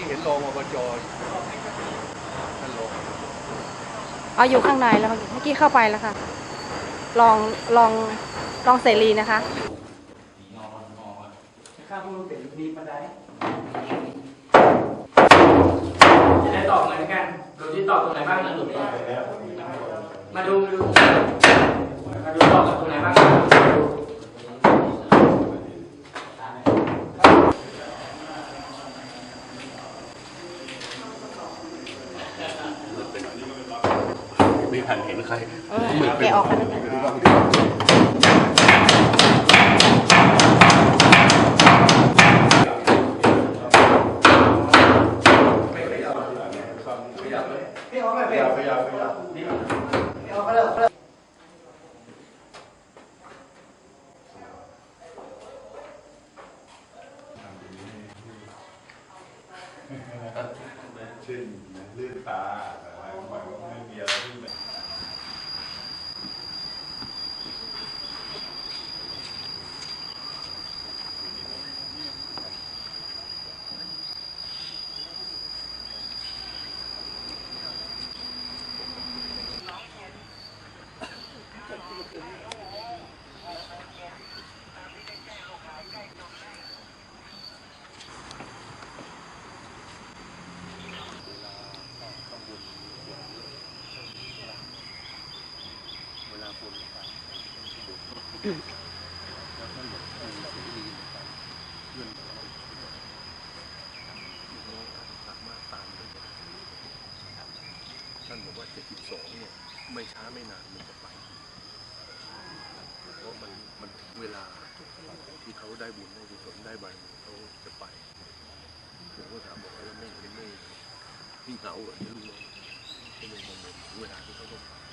กี้เห็นรองอบจอยู่ท่านรองเอาอยู่ข้างในแล้วเมื่อกี้เข้าไปแล้วค่ะ ลองลองลองเสรีนะคะข้างผู้เป็นมีบันไดจะได้ตอบเหมือนกันดูที่ตอบตรงไหนบ้างนะมาดูมาดูมาดูตอบตรงไหนบ้าง ไม่ทันเห็นใครเออแกออกมาแล้วพี่ออกไปพี่ออกไปพี่ออกไปพี่ออกไปเลยชื่นลื่นตา แต่ว่ามันไม่มีอะไรที่แบบ เวลาคน ท่านบอกว่า 72 เนี่ย ไม่ช้าไม่นานมันจะไปเพราะมันมันถึงเวลาที่เขาได้บุญได้กุศลได้บารมีเขาจะไปผมก็ถามบอกว่าแล้วไม่ไม่ไม่พี่เหงาหรอที่ลูกน้องไม่ไม่ไม่เวลาที่เขาต้องไป